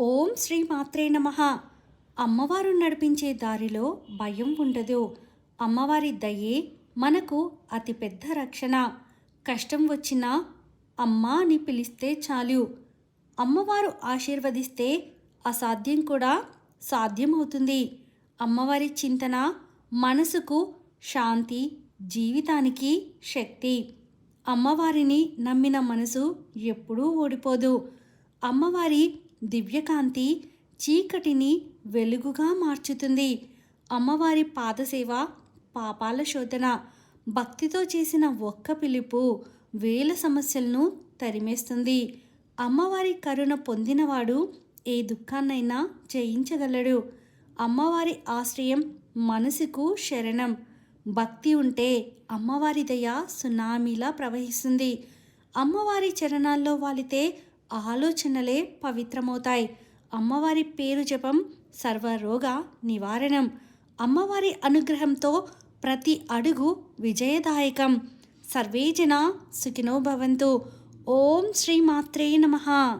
ఓం శ్రీ మాత్రే నమ. అమ్మవారు నడిపించే దారిలో భయం ఉండదు. అమ్మవారి దయే మనకు అతిపెద్ద రక్షణ. కష్టం వచ్చినా అమ్మ అని పిలిస్తే చాలు. అమ్మవారు ఆశీర్వదిస్తే అసాధ్యం కూడా సాధ్యమవుతుంది. అమ్మవారి చింతన మనసుకు శాంతి జీవితానికి శక్తి. అమ్మవారిని నమ్మిన మనసు ఎప్పుడూ ఓడిపోదు. అమ్మవారి దివ్యకాంతి చీకటిని వెలుగుగా మార్చుతుంది. అమ్మవారి పాదసేవ పాపాల శోధన భక్తితో చేసిన ఒక్క పిలుపు వేల సమస్యలను తరిమేస్తుంది. అమ్మవారి కరుణ పొందినవాడు ఏ దుఃఖాన్నైనా జయించగలడు. అమ్మవారి ఆశ్రయం మనసుకు శరణం. భక్తి ఉంటే అమ్మవారి దయ సునామీలా ప్రవహిస్తుంది. అమ్మవారి చరణాల్లో వాలితే ఆలోచనలే పవిత్రమవుతాయి. అమ్మవారి పేరు జపం సర్వరోగ నివారణం. అమ్మవారి అనుగ్రహంతో ప్రతి అడుగు విజయదాయకం. సర్వేజన సుఖినో భవంతు. ఓం శ్రీ మాత్రే నమః.